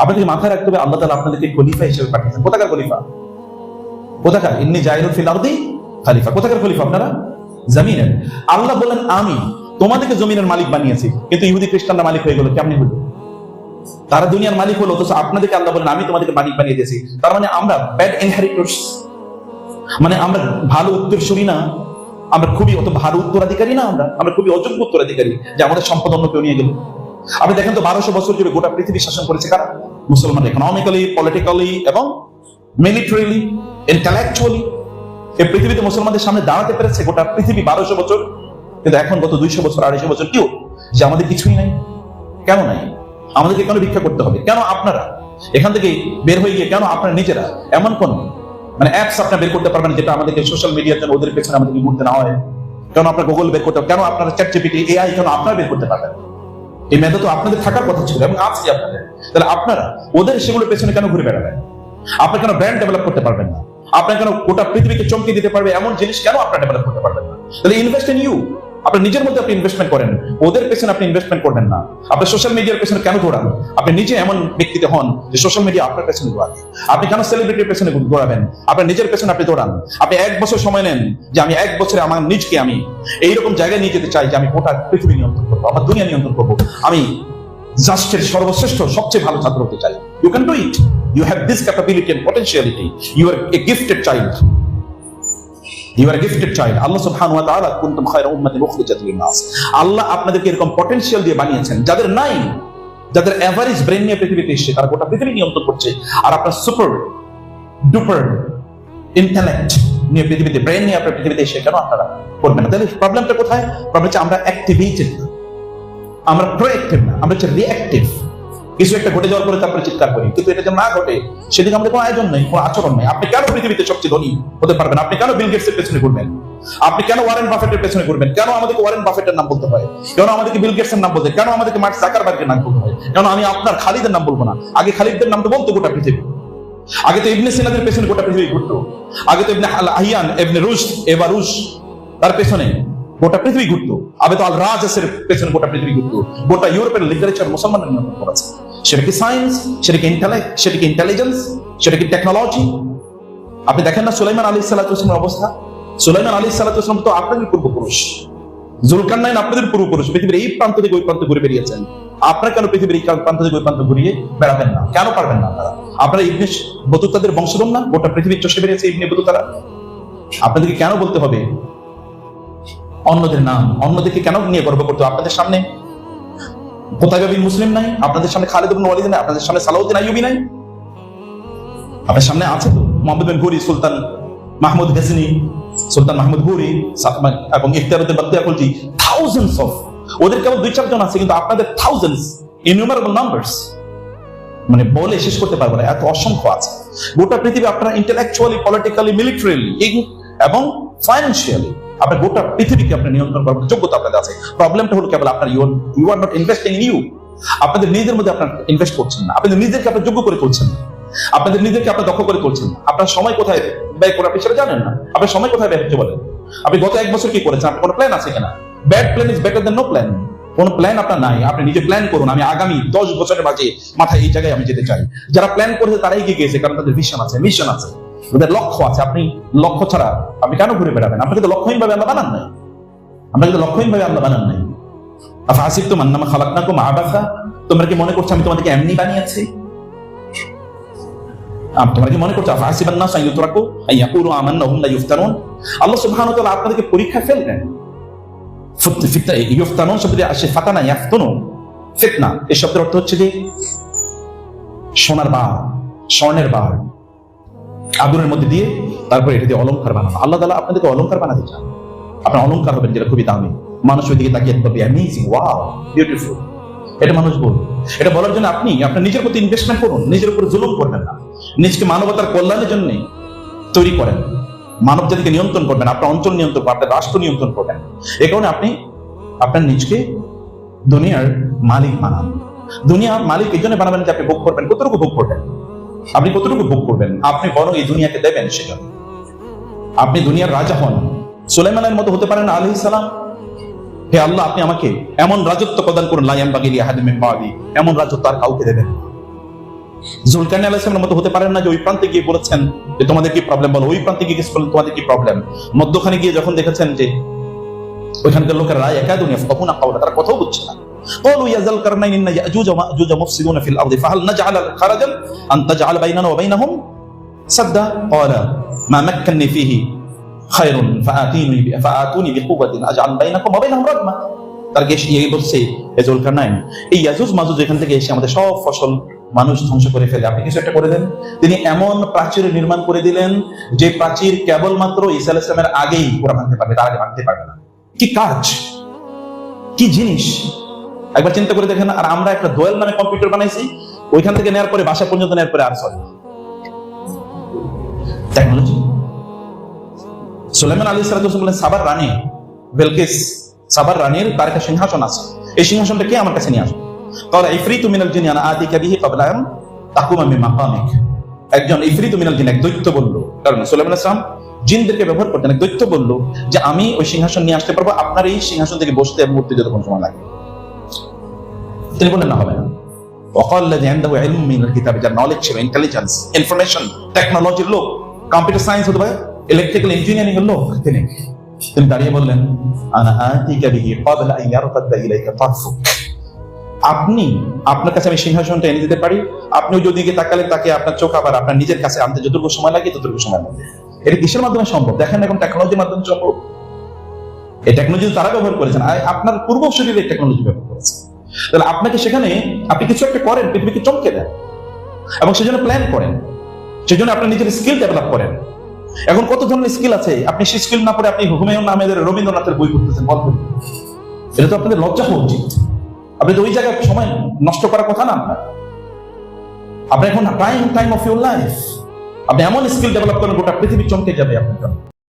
আপনাদেরকে মাথায় রাখতে হবে, আল্লাহ তালা আপনাদেরকে খলিফা হিসেবে পাঠিয়েছেন। কোথাকার খলিফা? কোথাকার? ইন্নি জাইরুল ফিল আরদি খালিফা। কোথাকার খলিফা আপনারা? জমিনের। আল্লাহ বলেন আমি তোমাদেরকে জমিনের মালিক বানিয়েছি, কিন্তু ইহুদি খ্রিস্টানরা মালিক হয়ে গেল, কেমনি হলো? তারা দুনিয়ার মালিক হলো, অথচ আপনাদেরকে আল্লাহ বলেন আমি তোমাদেরকে মালিক বানিয়ে দিয়েছি। তার মানে আমরা ব্যাড ইনহেরিটর্স মানে আমরা ভালো উত্তরসূরি না, আমরা খুবই অত ভালো উত্তরাধিকারী না আমরা আমরা খুবই অযোগ্য উত্তরাধিকারী, যে আমাদের সম্পদ অন্য কেউ নিয়ে গেল। আপনি দেখেন তো বারোশো বছর জুড়ে গোটা পৃথিবী শাসন করেছে কারা? মুসলমান ইকোনমিক্যালি পলিটিক্যালি এবং মিলিটারিলি ইন্টালেকচুয়ালি এই পৃথিবীতে মুসলমানদের সামনে দাঁড়াতে পেরেছে গোটা পৃথিবী বারোশো বছর। কিন্তু এখন গত দুইশো বছর, আড়াইশো বছর কেউ যে আমাদের কিছুই নাই। কেন নাই? আমাদেরকে কেন ভিক্ষা করতে হবে? কেন আপনারা? এখান থেকে বের হয়ে গিয়ে কেন আপনারা নিজেরা? এমন কোন? মানে অ্যাপস আপনারা বের করতে পারবেন যেটা আমাদেরকে সোশ্যাল মিডিয়ার জন্য ওদের পেছনে আমাদেরকে ঘুরতে না হয়। কেন আপনার গুগল বের করতে? কেন আপনারা চ্যাট জিপিটি এআই কেন আপনারা বের করতে পারবেন এই মেধা তো আপনাদের থাকার কথা ছিল এবং আছে আপনাদের। তাহলে আপনারা ওদের সেগুলোর পেছনে কেন ঘুরে বেড়াবেন? আপনি কেন ব্র্যান্ড ডেভেলপ করতে পারবেন না? আপনি কেন গোটা পৃথিবীকে চমকে দিতে পারবে? এমন জিনিস কেন আপনার ডেভেলপ করতে পারবেন না? তাহলে ইনভেস্ট ইন ইউ আপনি নিজের মধ্যে আপনি ইনভেস্টমেন্ট করেন। ওদের পেছনে আপনি ইনভেস্টমেন্ট করবেন না। আপনি সোশ্যাল মিডিয়ার পেছনে কেন দৌড়ান? আপনি নিজে এমন ব্যক্তিতে হন যে সোশ্যাল মিডিয়া আপনার পেছনে দৌড়াবে। আপনি কেন সেলিব্রিটির পেছনে দৌড়াবেন? আপনার নিজের পেছনে আপনি দৌড়ান। আপনি এক বছর সময় নেন যে আমি এক বছরে আমার নিজকে আমি এইরকম জায়গায় নিয়ে যেতে চাই যে আমি গোটা পৃথিবী নিয়ন্ত্রণ করব, আমার দুনিয়া নিয়ন্ত্রণ করব। আমি জাস্টের সর্বশ্রেষ্ঠ, সবচেয়ে ভালো ছাত্র হতে চাই। You can do it you have this capability and potentiality you are a gifted child you are gifted child আল্লাহ সুবহানাহু ওয়া তাআলা কুনতুম খায়রা উম্মাতিন উখরিজাত লিন-নাস। আল্লাহ আপনাদেরকে এরকম পটেনশিয়াল দিয়ে বানিয়েছেন যাদের নাই, যাদের এভারেজ ব্রেন নিয়ে পৃথিবীতে এসেছে, তারা গোটা পৃথিবী নিয়ন্ত্রণ করছে। আর আপনার সুপার ডুপার ইন্টেলেক্ট নিয়ে পৃথিবীতে ব্রেন নিয়ে আপনার পৃথিবীতে এসে কেন আপনারা করবেন না? তাহলে প্রবলেমটা কোথায়? প্রবলেম হচ্ছে আমরা অ্যাক্টিভেটেড আমরা প্রোঅ্যাক্টিভ না, আমরা হচ্ছে রিঅ্যাক্টিভ কিছু একটা ঘটে যাওয়ার পরে তারপরে চিৎকার করি কিন্তু এটা যেন না ঘটে, সেদিকে আমাদের কোনো আয়োজন নেই, কোনো আচরণ নেই। আপনি কেন পৃথিবীতে সবচেয়ে ধনী হতে পারবেন? আপনি কেন বিল গেটসের পেছনে ঘুরবেন? আপনি কেন ওয়ারেন বাফেটের পেছনে ঘুরবেন? কেন আমাদেরকে ওয়ারেন বাফেটের নাম বলতে হয়? কেন আমাদেরকে বিল গেটসের নাম বলতে কেন আমাদেরকে মার্ক জাকারবার্গের নাম বলতে হয়? কেন আমি আপনার খালিদের নাম বলব না? আগে খালিদদের নাম তো বলতো গোটা পৃথিবী। আগে তো ইবনে সিনাদের পেছনে গোটা পৃথিবী ঘুরতো। আগে তো ইবনে আহিয়ান ইবনে রুশ এবারুশ, তার পেছনে। গোটা পৃথিবী ঘুরতো। আবে তো আল রাজেসের পেছনে গোটা পৃথিবী ঘুরতো। গোটা ইউরোপের লিটারেচার মুসলমানের নিয়ন্ত্রণ করেছে। সেটা কি সায়েন্স সেটা কি ইন্টেলেক্ট সেটা কি ইন্টেলিজেন্স সেটা কি টেকনোলজি আপনি দেখেন না সুলাইমান আলী সাল্লাহামের অবস্থা? সুলাইমান আলী সাল্লাহাম তো আপনাদের পূর্বপুরুষ। জুলকার নাইন আপনাদের পূর্বপুরুষ। পৃথিবীর এই প্রান্ত থেকে ওই প্রান্ত ঘুরে বেরিয়েছেন আপনার কেন পৃথিবীর এই প্রান্ত থেকে ওই প্রান্ত ঘুরিয়ে বেড়াবেন না? কেন পারবেন না আপনারা? আপনারা ইবনে বতুতাদের বংশধর না? গোটা পৃথিবীর চষে বেরিয়েছে ইবনে বতুতারা আপনাদেরকে কেন বলতে হবে? অন্যদের নাম, অন্যদেরকে কেন নিয়ে গর্ব করতে আপনাদের সামনে কোথায় মুসলিম নাই? আপনাদের সামনে খালেদ নাই? আপনাদের সামনে সালাউদ্দিন আইয়ুবী নাই? আপনার সামনে আছে তো মোহাম্মদ বিন ঘুরি, সুলতান মাহমুদ গজনি সুলতান মাহমুদ ঘুরি এবং ইখতিয়ারুদ্দিন বাত্তিয়াকুলজি থাউজেন্ডস অফ ওদের কেবল দুই, চারজন আছে, কিন্তু আপনাদের থাউজেন্ডস ইনউমারেবল নাম্বারস মানে বলে শেষ করতে পারব না, এত অসংখ্য আছে। গোটা পৃথিবী আপনারা ইন্টেলেকচুয়ালি পলিটিক্যালি মিলিটারিলি এবং ফাইন্যান্সিয়ালি আপনার গোটা পৃথিবীকে আপনি নিয়ন্ত্রণ করার যোগ্যতা আপনাদের আছে। প্রবলেমটা হলো কেবল আপনার you you are not investing in you আপনাদের নিজেদের মধ্যে আপনার ইনভেস্ট করছেন না। আপনাদের নিজেদেরকে আপনার যোগ্য করে তুলছেন না। আপনাদের নিজেদেরকে আপনার দক্ষ করে তুলছেন না। আপনার সময় কোথায় ব্যয় করা আপনি সেটা জানেন না। আপনার সময় কোথায় ব্যয় হচ্ছে বলেন? আপনি গত এক বছর কি করেছেন? আপনার কোনো প্ল্যান আছে কিনা? Bad plan is better than no plan কোন প্ল্যান আপনার নাই। আপনি নিজে প্ল্যান করুন। আমি আগামী দশ বছরের মাঝে মাথায় এই জায়গায় আমি যেতে চাই। যারা প্ল্যান করেছে তারাই এগিয়ে গিয়েছে, কারণ তাদের ভিশন আছে। মিশন আছে। ওদের লক্ষ্য আছে, আপনি লক্ষ্য ছাড়া আপনি কেন ঘুরে বেড়াবেন? আপনাকে তো লক্ষ্যহীন ভাবে আমরা বানান নাই। আমরা কিন্তু লক্ষ্যহীন ভাবে আমরা বানান নাই। আফা আসিফ তো মান্নামা খালাকনাকুম আবাসা। তোমরা কি মনে করছ আমি তোমাদেরকে এমনি বানিয়েছি? তোমরা কি মনে করছ ইফতানুন আল্লাহ তাআলা আপনাদেরকে পরীক্ষা ফেলবেন ফুত- ফিতনা শব্দটি আসে ফাতানা ফিতনা। এই শব্দের অর্থ হচ্ছে যে সোনার বার, স্বর্ণের বার। আগুনের মধ্যে দিয়ে তারপর এটা দিয়ে অলংকার বানানো। আল্লাহ তালা আপনাদেরকে অলংকার বানাতে চান। আপনার অলংকার হবেন যেটা খুবই দামি। মানুষ ওই দিকে তাকিয়ে বলবে অ্যামেজিং ওয়াও বিউটিফুল এটা মানুষ বলবে। এটা বলার জন্য আপনি, আপনার নিজের প্রতি ইনভেস্টমেন্ট করুন। নিজের উপর জুলুম করবেন না। নিজকে মানবতার কল্যাণের জন্য তৈরি করেন। মানব জাতিকে নিয়ন্ত্রণ করবেন। আপনার অঞ্চল নিয়ন্ত্রণ করবেন, আপনার রাষ্ট্র নিয়ন্ত্রণ করবেন। এ কারণে আপনি, আপনার নিজকে দুনিয়ার মালিক বানান। দুনিয়া মালিক এই জন্য বানাবেন যে আপনি ভোগ করবেন। কতটুকু ভোগ করবেন? আপনি কতটুকু ভোগ করবেন? আপনি বরং এই দুনিয়াকে দেবেন সেটা আপনি দুনিয়ার রাজা হন। সুলাইমানের মতো হতে পারেন আলহ সালাম? হে আল্লাহ, আপনি আমাকে এমন রাজত্ব প্রদান করুন লাইয়াম বাগিরি আহাদিমের বাগি এমন রাজত্ব আর কাউকে দেবেন। জুলকানি আলাইসলামের মতো হতে পারেন না যে ওই প্রান্তে গিয়ে বলেছেন যে, তোমাদের কি প্রবলেম বলো, ওই প্রান্তে গিয়ে করলেন তোমাদের কি প্রবলেম মধ্যখানে গিয়ে যখন দেখেছেন যে, ওইখানকার লোকেরা একাদুনি ফকুনা কাউলা তারা কথাও বুঝছে না। قالوا يا ذا القرنين ان ياجوج وماجوج مفسدون في الارض فهل نجعل خرجا ان تجعل بيننا وبينهم سدا قال ما مكنني فيه خير فاتوني فاتوني بقوه اجعل بينكم وبينهم ردما তার গেস ইয়ে বলছে এজুল কারনাইন এই ইয়াজুজ মাজুজ এখান থেকে এসে আমাদের সব ফসল মানুষ ধ্বংস করে ফেলে আপনি কিছু একটা করে দেন তিনি এমন প্রাচীর নির্মাণ করে দিলেন যে প্রাচীর কেবলমাত্র ঈসা আলাইহিস সালামের আগেই ওরা ভাঙতে পারবে তার আগে ভাঙতে পারবে না কি কাজ কি জিনিস একবার চিন্তা করে দেখেন, আর আমরা একটা দোয়েল নামে কম্পিউটার বানাইছি, ওইখান থেকে নেওয়ার পরে বাসা পর্যন্ত নেওয়ার পরে আর চলে টেকনোলজি সুলাইমান আলী বললেন সাবার রানী, বেলকিস, সাবার রানীর তার একটা সিংহাসন আছে। এই সিংহাসনটা কে আমার কাছে নিয়ে আসবে? তাহলে জিনি আনা আতিকা বিহি ক্বাবলা আন তাকুমা মিন মাকামিক। একজন এক দৈত্য বলল, কারণ সুলাইমান আসলাম জিনদেরকে ব্যবহার করতেন, এক দৈত্য বলল যে, আমি ওই সিংহাসন নিয়ে আসতে পারব, আপনার এই সিংহাসন থেকে বসতে মুহূর্তে যতক্ষণ সময় লাগে। তিনি বললেন না হবে না। অকল্লাদি ইলম কিতাব, যার নলেজ ছিল ইন্টেলিজেন্স ইনফরমেশন টেকনোলজির লোক কম্পিউটার সায়েন্স হতে পারে ইলেকট্রিক্যাল ইঞ্জিনিয়ারিং এর লোক তিনি। তিনি দাঁড়িয়ে বললেন, আনা আতিকা বিহি ক্বাবলা আন ইলাইকা আপনি, আপনার কাছে আমি সিংহাসনটা এনে দিতে পারি আপনিও যদি গিয়ে তাকালেন তাকে আপনার চোখ আবার আপনার নিজের কাছে আনতে যতটুকু সময় লাগে, ততটুকু সময় লাগে। এটা কিসের মাধ্যমে সম্ভব? দেখেন এখন টেকনোলজির মাধ্যমে সম্ভব। এই টেকনোলজি তারা ব্যবহার করেছেন। আপনার পূর্বশরীরে টেকনোলজি ব্যবহার করেছেন। তাহলে আপনাকে সেখানে আপনি কিছু একটা করেন, পৃথিবীকে চমকে দেন। এবং সেজন্য প্ল্যান করেন। সেজন্য আপনার নিজের স্কিল ডেভেলপ করেন। এখন কত ধরনের স্কিল আছে? আপনি সেই স্কিল না পড়ে আপনি হুমায়ুন আহমেদের, রবীন্দ্রনাথের বই পড়তেছেন গল্প এটা তো আপনাদের লজ্জা হওয়া উচিত। আপনি তো ওই জায়গায় সময় নষ্ট করার কথা না আপনার। আপনি এখন time time of your life আপনি এমন স্কিল ডেভেলপ করেন, গোটা পৃথিবী চমকে যাবে আপনার